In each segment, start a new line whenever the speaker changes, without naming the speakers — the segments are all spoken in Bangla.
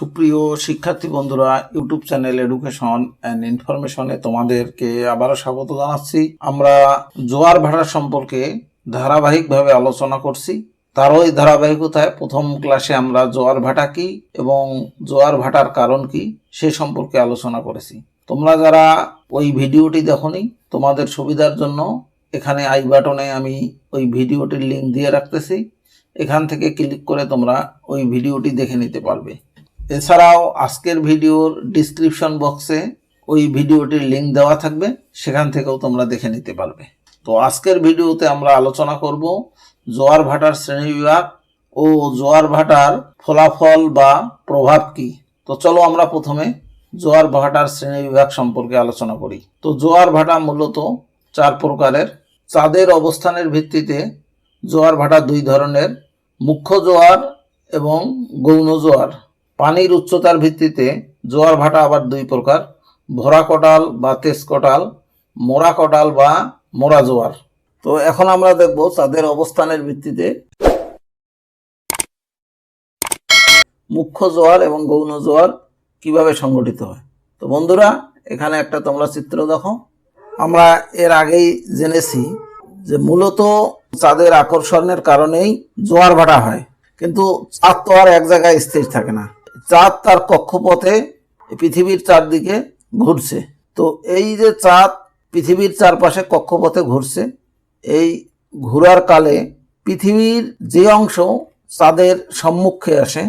সুপ্রিয় শিক্ষার্থী বন্ধুরা, ইউটিউব চ্যানেল এডুকেশন অ্যান্ড ইনফরমেশনে তোমাদেরকে আবারও স্বাগত জানাচ্ছি। আমরা জোয়ার ভাটার সম্পর্কে ধারাবাহিকভাবে আলোচনা করছি। তারই ধারাবাহিকতায় প্রথম ক্লাসে আমরা জোয়ার ভাটা কি এবং জোয়ার ভাটার কারণ কি সে সম্পর্কে আলোচনা করেছি। তোমরা যারা ওই ভিডিওটি দেখনি, তোমাদের সুবিধার জন্য এখানে আই বাটনে আমি ওই ভিডিওটির লিঙ্ক দিয়ে রাখতেছি। এখান থেকে ক্লিক করে তোমরা ওই ভিডিওটি দেখে নিতে পারবে। এছাড়াও আজকের ভিডিওর ডিসক্রিপশন বক্সে ওই ভিডিওটির লিঙ্ক দেওয়া থাকবে, সেখান থেকেও তোমরা দেখে নিতে পারবে। তো আজকের ভিডিওতে আমরা আলোচনা করব জোয়ার ভাটার শ্রেণীবিভাগ ও জোয়ার ভাটার ফলাফল বা প্রভাব কি। তো চলো আমরা প্রথমে জোয়ার ভাটার শ্রেণীবিভাগ সম্পর্কে আলোচনা করি। তো জোয়ার ভাটা মূলত চার প্রকারের। চাঁদের অবস্থানের ভিত্তিতে জোয়ার ভাটা দুই ধরনের, মুখ্য জোয়ার এবং গৌণ জোয়ার। পানির উচ্চতার ভিত্তিতে জোয়ার ভাটা আবার দুই প্রকার, ভরা কটাল বা তেজ কটাল, মোরা কটাল বা মোরা জোয়ার। তো এখন আমরা দেখব চাঁদের অবস্থানের ভিত্তিতে মুখ্য জোয়ার এবং গৌণ জোয়ার কীভাবে সংগঠিত হয়। তো বন্ধুরা, এখানে একটা তোমরা চিত্র দেখো। আমরা এর আগেই জেনেছি যে মূলত চাঁদের আকর্ষণের কারণেই জোয়ার ভাটা হয়। কিন্তু চাঁদ তো আর এক জায়গায় স্থির থাকে না। চাঁদ তার কক্ষপথে পৃথিবীর চারদিকে ঘুরছে। তো এই যে চাঁদ পৃথিবীর চারপাশে কক্ষপথে ঘুরছে, এই ঘোরার কালে পৃথিবীর যে অংশ চাঁদের সম্মুখে আসে,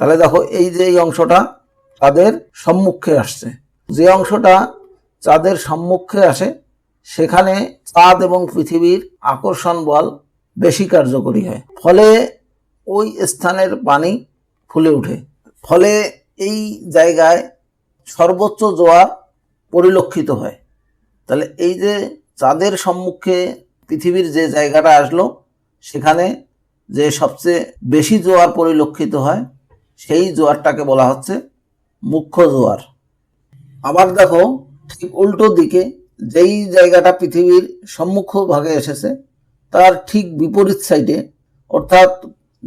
তাহলে দেখো এই যে এই অংশটা চাঁদের সম্মুখে আসছে। যে অংশটা চাঁদের সম্মুখে আসে, সেখানে চাঁদ এবং পৃথিবীর আকর্ষণ বল বেশি কার্যকরী হয়। ফলে ওই স্থানের পানি ফুলে ওঠে। ফলে এই জায়গায় সর্বোচ্চ জোয়ার পরিলক্ষিত হয়। তাহলে এই যে চাঁদের সম্মুখে পৃথিবীর যে জায়গাটা আসলো, সেখানে যে সবচেয়ে বেশি জোয়ার পরিলক্ষিত হয়, সেই জোয়ারটাকে বলা হচ্ছে মুখ্য জোয়ার। আবার দেখো, ঠিক উল্টো দিকে যেই জায়গাটা পৃথিবীর সম্মুখ ভাগে এসেছে, তার ঠিক বিপরীত সাইডে অর্থাৎ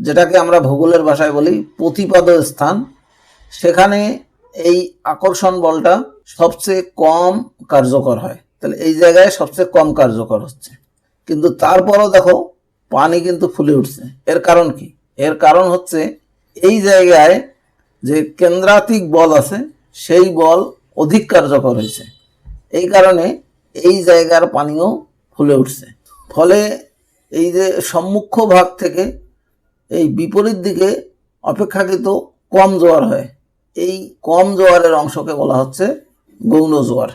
যেটাকে আমরা ভূগোলের ভাষায় বলি প্রতিপাদ স্থান। সেখানে এই আকর্ষণ বলটা সবচেয়ে কম কার্যকর হয়। তাহলে এই জায়গায় সবচেয়ে কম কার্যকর হচ্ছে। কিন্তু তারপরও দেখো, পানি কিন্তু ফুলে উঠছে। এর কারণ কি? এর কারণ হচ্ছে এই জায়গায় যে কেন্দ্রাতিক বল আছে, সেই বল অধিক কার্যকর হয়েছে। এই কারণে এই জায়গার পানিও ফুলে উঠছে। ফলে এই যে সম্মুখ ভাগ থেকে এই বিপরীত দিকে অপেক্ষাকৃত কম জোয়ার হয়। এই কম জোয়ারের অংশকে বলা হচ্ছে গৌণ জোয়ার।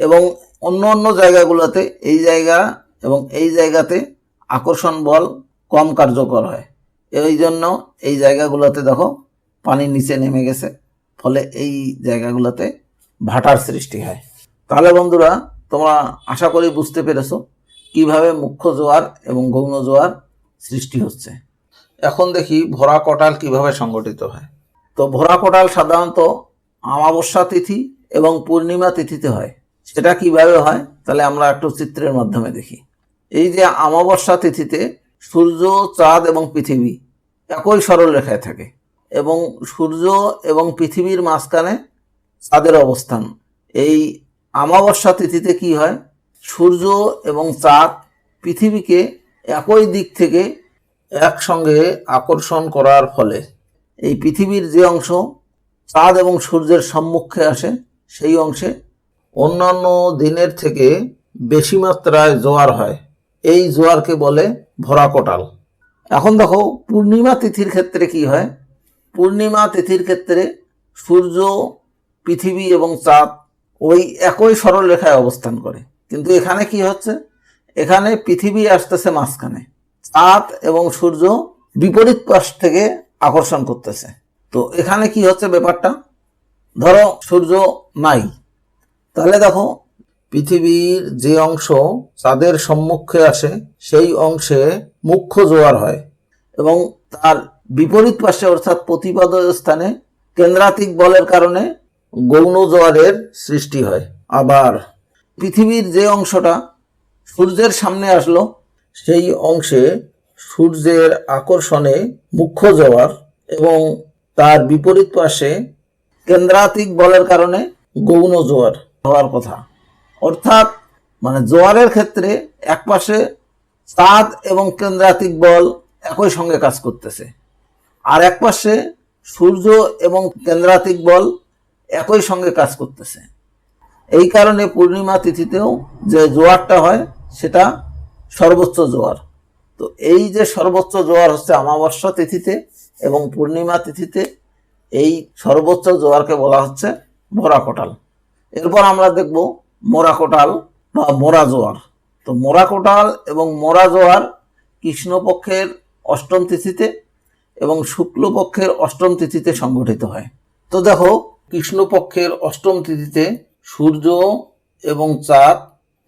এবং অন্য অন্য জায়গাগুলোতে এই জায়গা এবং এই জায়গাতে আকর্ষণ বল কম কার্যকর হয়। এই জন্য এই জায়গাগুলোতে দেখো পানি নিচে নেমে গেছে, ফলে এই জায়গাগুলোতে ভাটার সৃষ্টি হয়। তাহলে বন্ধুরা, তোমরা আশা করি বুঝতে পেরেছ কীভাবে মুখ্য জোয়ার এবং গৌণ জোয়ার সৃষ্টি হচ্ছে। এখন দেখি ভরা কটাল কীভাবে সংগঠিত হয়। তো ভরা কটাল সাধারণত অমাবস্যা তিথি এবং পূর্ণিমা তিথিতে হয়। সেটা কীভাবে হয়? তাহলে আমরা একটু চিত্রের মাধ্যমে দেখি। এই যে অমাবস্যা তিথিতে সূর্য, চাঁদ এবং পৃথিবী একই সরল রেখায় থাকে এবং সূর্য এবং পৃথিবীর মাঝখানে চাঁদের অবস্থান। এই অমাবস্যা তিথিতে কি হয়? সূর্য এবং চাঁদ পৃথিবীকে একই দিক থেকে একসঙ্গে আকর্ষণ করার ফলে এই পৃথিবীর যে অংশ চাঁদ এবং সূর্যের সম্মুখে আসে, সেই অংশে অন্যান্য দিনের থেকে বেশি মাত্রায় জোয়ার হয়। এই জোয়ারকে বলে ভরা কোটাল। এখন দেখো, পূর্ণিমা তিথির ক্ষেত্রে কি হয়? পূর্ণিমা তিথির ক্ষেত্রে সূর্য, পৃথিবী এবং চাঁদ ওই একই সরল রেখায় অবস্থান করে। কিন্তু এখানে কি হচ্ছে? এখানে পৃথিবী আসতেছে মাঝখানে। চাঁদ এবং সূর্য বিপরীত পাশ থেকে আকর্ষণ করতেছে। তো এখানে কি হচ্ছে ব্যাপারটা? ধরো সূর্য নাই। তাহলে দেখো, পৃথিবীর যে অংশ চাঁদের সম্মুখে আসে, সেই অংশে মুখ্য জোয়ার হয় এবং তার বিপরীত পাশে অর্থাৎ প্রতিপাদ স্থানে কেন্দ্রাতিক বলের কারণে গৌণ জোয়ারের সৃষ্টি হয়। আবার পৃথিবীর যে অংশটা সূর্যের সামনে আসলো সেই অংশে সূর্যের আকর্ষণে মুখ্য জোয়ার এবং তার বিপরীত পাশে কেন্দ্রাতিক বলের কারণে গৌণ জোয়ার হওয়ার কথা। অর্থাৎ মানে জোয়ারের ক্ষেত্রে এক পাশে চাঁদ এবং কেন্দ্রাতিক বল একই সঙ্গে কাজ করতেছে। আর এক পাশে সূর্য এবং কেন্দ্রাতিক বল একই সঙ্গে কাজ করতেছে। এই কারণে পূর্ণিমা তিথিতেও যে জোয়ারটা হয়, সেটা সর্বোচ্চ জোয়ার। তো এই যে সর্বোচ্চ জোয়ার হচ্ছে অমাবস্যা তিথিতে এবং পূর্ণিমা তিথিতে, এই সর্বোচ্চ জোয়ারকে বলা হচ্ছে মোরা কোটাল। এরপর আমরা দেখব মোরা কোটাল বা মোরা জোয়ার। তো মোরা কোটাল এবং মোরা জোয়ার কৃষ্ণপক্ষের অষ্টম তিথিতে এবং শুক্লপক্ষের অষ্টম তিথিতে সংগঠিত হয়। তো দেখো, কৃষ্ণপক্ষের অষ্টম তিথিতে সূর্য এবং চাঁদ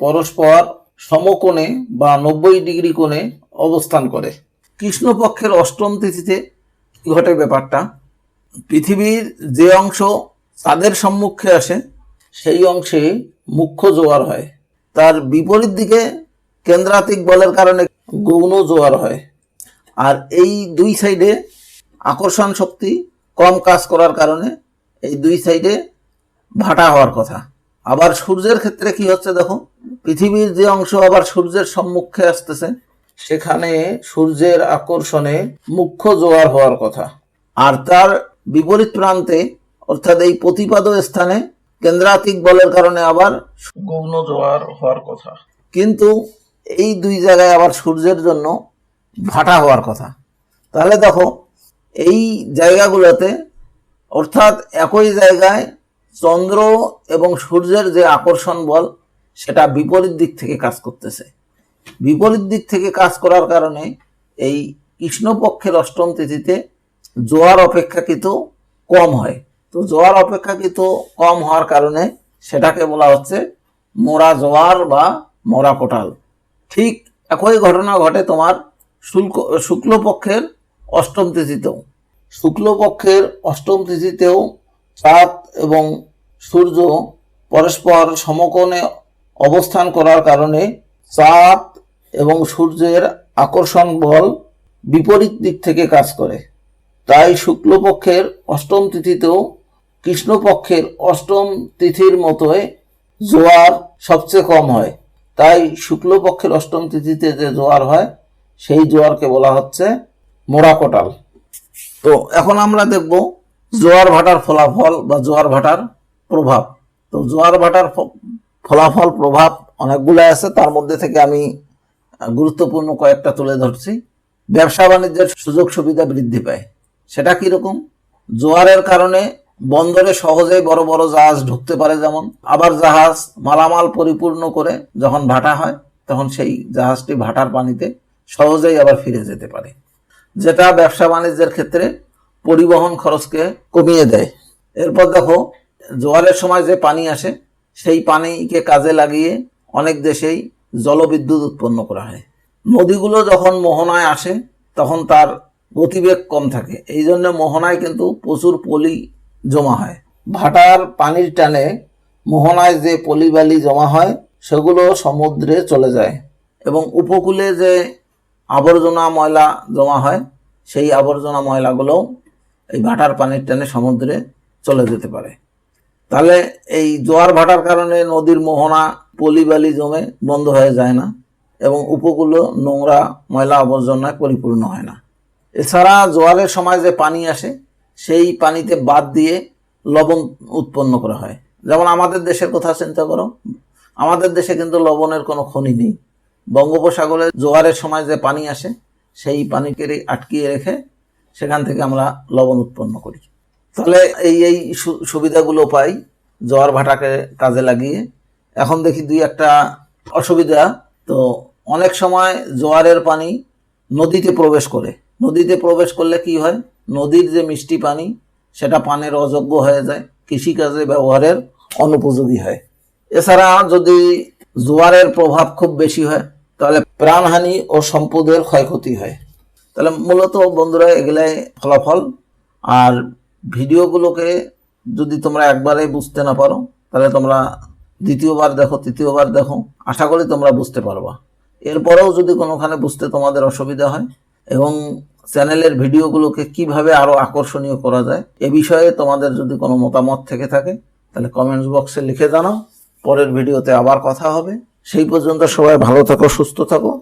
পরস্পর সমকোণে বা নব্বই ডিগ্রি কোণে অবস্থান করে। কৃষ্ণপক্ষের অষ্টম তিথিতে ঘটে ব্যাপারটা? পৃথিবীর যে অংশ চাঁদের সম্মুখে আসে, সেই অংশে মুখ্য জোয়ার হয়। তার বিপরীত দিকে কেন্দ্রাতিক বলের কারণে গৌণ জোয়ার হয়। আর এই দুই সাইডে আকর্ষণ শক্তি কম কাজ করার কারণে এই দুই সাইডে ভাটা হওয়ার কথা। আবার সূর্যের ক্ষেত্রে কি হচ্ছে দেখো? পৃথিবীর যে অংশ আবার সূর্যের সম্মুখে আসতেছে, সেখানে সূর্যের আকর্ষণে মুখ্য জোয়ার হওয়ার কথা। আর তার বিপরীত প্রান্তে, অর্থাৎ এই প্রতিপাদ স্থানে, কেন্দ্রাতিক বলের কারণে আবার গৌণ জোয়ার হওয়ার কথা। কিন্তু এই দুই জায়গায় আবার সূর্যের জন্য ভাটা হওয়ার কথা। তাহলে দেখো, এই জায়গাগুলোতে, অর্থাৎ একই জায়গায় চন্দ্র এবং সূর্যের যে আকর্ষণ বল সেটা বিপরীত দিক থেকে কাজ করতেছে। বিপরীত দিক থেকে কাজ করার কারণে এই কৃষ্ণপক্ষের অষ্টম তিথিতে জোয়ার অপেক্ষাকৃত কম হয়। তো জোয়ার অপেক্ষাকৃত কম হওয়ার কারণে সেটাকে বলা হচ্ছে মোরা জোয়ার বা মোরা কোটাল। ঠিক একই ঘটনা ঘটে তোমার শুল্ক, শুক্লপক্ষের অষ্টম তিথিতেও। শুক্লপক্ষের অষ্টম তিথিতেও চাঁদ এবং সূর্য পরস্পর সমকোণে অবস্থান করার কারণে চাঁদ এবং সূর্যের আকর্ষণ বল বিপরীত দিক থেকে কাজ করে। তাই শুক্লপক্ষের অষ্টম তিথিতেও কৃষ্ণপক্ষের অষ্টম তিথির মতোই জোয়ার সবচেয়ে কম হয়। তাই শুক্লপক্ষের অষ্টম তিথিতে যে জোয়ার হয়, সেই জোয়ারকে বলা হচ্ছে মোড়াকোটাল। তো এখন আমরা দেখব জোয়ার ভাটার ফলাফল বা জোয়ার ভাটার প্রভাব। তো জোয়ার ভাটার ফলাফল, প্রভাব অনেকগুলো আছে, তার মধ্যে থেকে আমি গুরুত্বপূর্ণ কয়েকটা তুলে ধরছি। ব্যবসা বাণিজ্যের সুযোগ সুবিধা বৃদ্ধি পায়। সেটা কীরকম? জোয়ারের কারণে বন্দরে সহজেই বড় বড় জাহাজ ঢুকতে পারে যেমন, আবার জাহাজ মালামাল পরিপূর্ণ করে যখন ভাটা হয়, তখন সেই জাহাজটি ভাটার পানিতে সহজেই আবার ফিরে যেতে পারে। যেটা ব্যবসা বাণিজ্যের ক্ষেত্রে পরিবহন খরচকে কমিয়ে দেয়। এরপর দেখো, জোয়ারের সময় যে পানি আসে সেই পানিকে কাজে লাগিয়ে অনেক দেশেই জলবিদ্যুৎ উৎপন্ন করা হয়। নদীগুলো যখন মোহনায় আসে, তখন তার গতিবেগ কম থাকে। এই জন্য মোহনায় কিন্তু প্রচুর পলি জমা হয়। ভাটার পানির টানে মোহনায় যে পলি বালি জমা হয়, সেগুলো সমুদ্রে চলে যায় এবং উপকূলে যে আবর্জনা ময়লা জমা হয়, সেই আবর্জনা ময়লাগুলো এই ভাটার পানির টানে সমুদ্রে চলে যেতে পারে। তাহলে এই জোয়ার ভাটার কারণে নদীর মোহনা পলি বালি জমে বন্ধ হয়ে যায় না এবং উপকূলও নোংরা ময়লা আবর্জনায় পরিপূর্ণ হয় না। এছাড়া জোয়ারের সময় যে পানি আসে, সেই পানিতে বাদ দিয়ে লবণ উৎপন্ন করা হয়। যেমন আমাদের দেশের কথা চিন্তা করো, আমাদের দেশে কিন্তু লবণের কোনো খনি নেই। বঙ্গোপসাগরে জোয়ারের সময় যে পানি আসে, সেই পানিকে আটকিয়ে রেখে সেখান থেকে আমরা লবণ উৎপন্ন করি। তাহলে এই এই সুবিধাগুলো পাই, জোয়ার ভাটাকে কাজে লাগিয়ে। এখন দেখি দুই একটা অসুবিধা, তো অনেক সময় জোয়ারের পানি নদীতে প্রবেশ করে। নদীতে প্রবেশ করলে কি হয়? নদীর যে মিষ্টি পানি, সেটা পানের অযোগ্য হয়ে যায়, কৃষিকাজে ব্যবহারের অনুপযোগী হয়। এছাড়া যদি জোয়ারের প্রভাব খুব বেশি হয়, তাহলে প্রাণহানি ও সম্পদের ক্ষয়ক্ষতি হয়। তাহলে মূলত বন্ধুরা এগুলাই ফলাফল। আর ভিডিওগুলোকে যদি তোমরা একবারে বুঝতে না পারো, তাহলে তোমরা দ্বিতীয়বার দেখো, তৃতীয়বার দেখো, আশা করি তোমরা বুঝতে পারবা। এরপরেও যদি কোনোখানে বুঝতে তোমাদের অসুবিধা হয় এবং চ্যানেলের ভিডিওগুলোকে কীভাবে আরও আকর্ষণীয় করা যায়, এ বিষয়ে তোমাদের যদি কোনো মতামত থেকে থাকে, তাহলে কমেন্টস বক্সে লিখে জানাও। পরের ভিডিওতে আবার কথা হবে। সেই পর্যন্ত সবাই ভালো থাকো, সুস্থ থাকো।